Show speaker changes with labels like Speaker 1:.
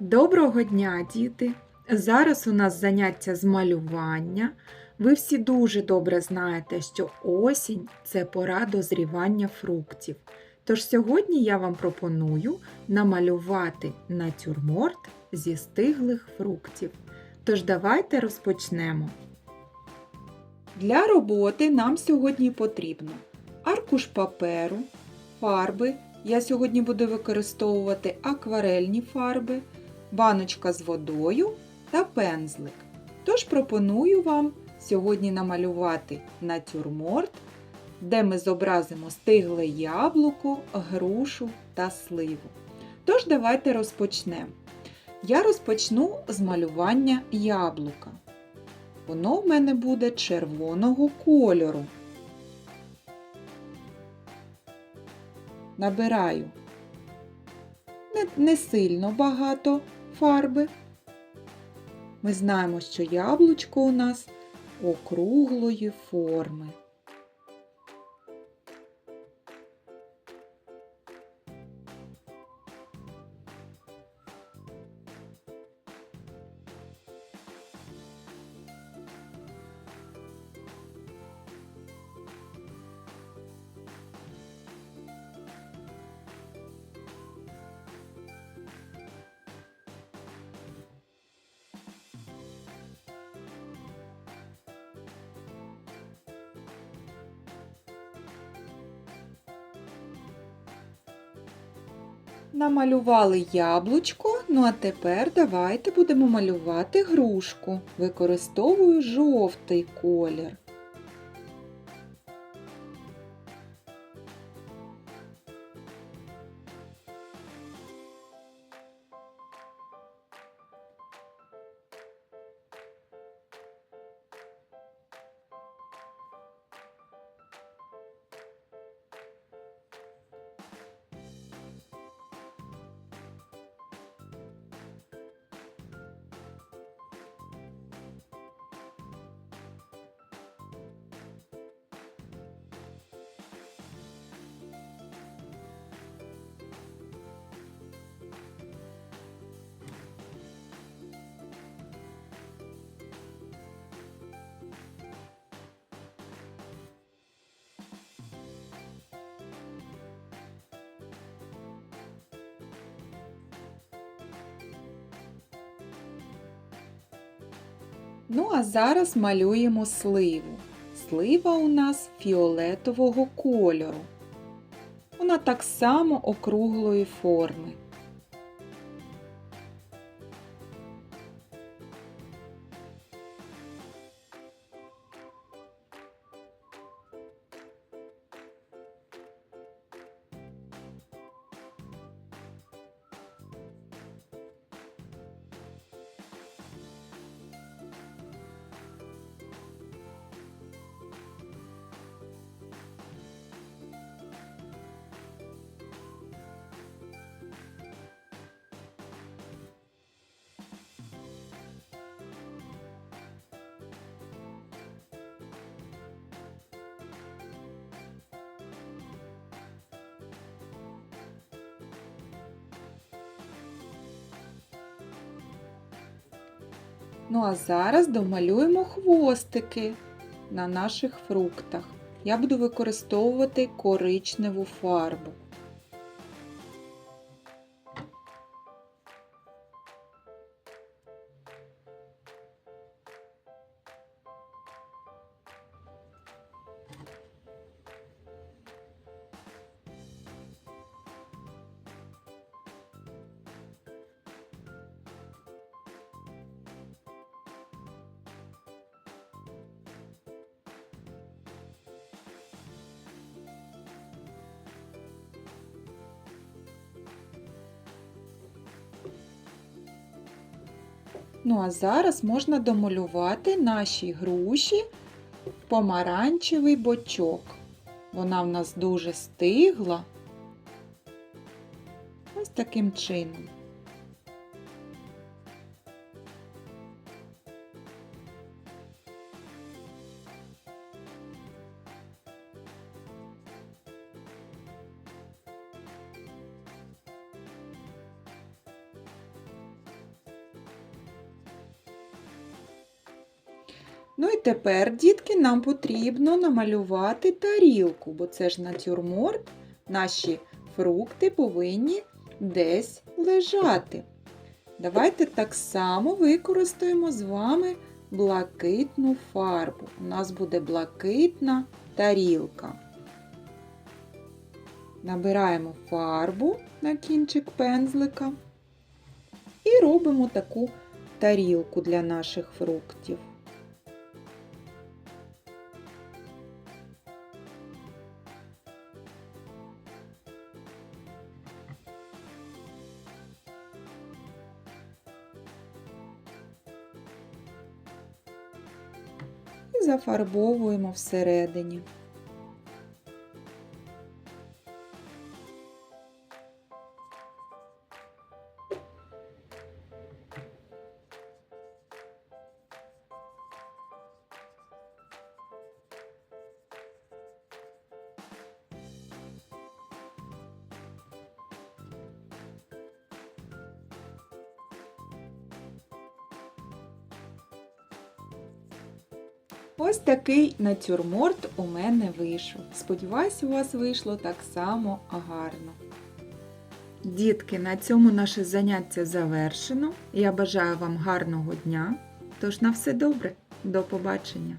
Speaker 1: Доброго дня, діти! Зараз у нас заняття з малювання. Ви всі дуже добре знаєте, що осінь це пора дозрівання фруктів. Тож сьогодні я вам пропоную намалювати натюрморт зі стиглих фруктів. Тож давайте розпочнемо. Для роботи нам сьогодні потрібно аркуш паперу, фарби. Я сьогодні буду використовувати акварельні фарби, баночка з водою та пензлик. Тож пропоную вам сьогодні намалювати натюрморт, де ми зобразимо стигле яблуко, грушу та сливу. Тож давайте розпочнемо. Я розпочну з малювання яблука. Воно в мене буде червоного кольору. Набираю не, не сильно багато фарби. Ми знаємо, що яблучко у нас округлої форми. Намалювали яблучко, ну а тепер давайте будемо малювати грушку. Використовую жовтий колір. Ну, а зараз малюємо сливу. Слива у нас фіолетового кольору. Вона так само округлої форми. Ну а зараз домалюємо хвостики на наших фруктах. Я буду використовувати коричневу фарбу. Ну а зараз можна домалювати наші груші помаранчевий бочок. Вона в нас дуже стигла. Ось таким чином. Ну і тепер, дітки, нам потрібно намалювати тарілку, бо це ж натюрморт, наші фрукти повинні десь лежати. Давайте так само використаємо з вами блакитну фарбу. У нас буде блакитна тарілка. Набираємо фарбу на кінчик пензлика і робимо таку тарілку для наших фруктів. Зафарбовуємо всередині. Ось такий натюрморт у мене вийшов. Сподіваюсь, у вас вийшло так само гарно. Дітки, на цьому наше заняття завершено. Я бажаю вам гарного дня. Тож на все добре. До побачення!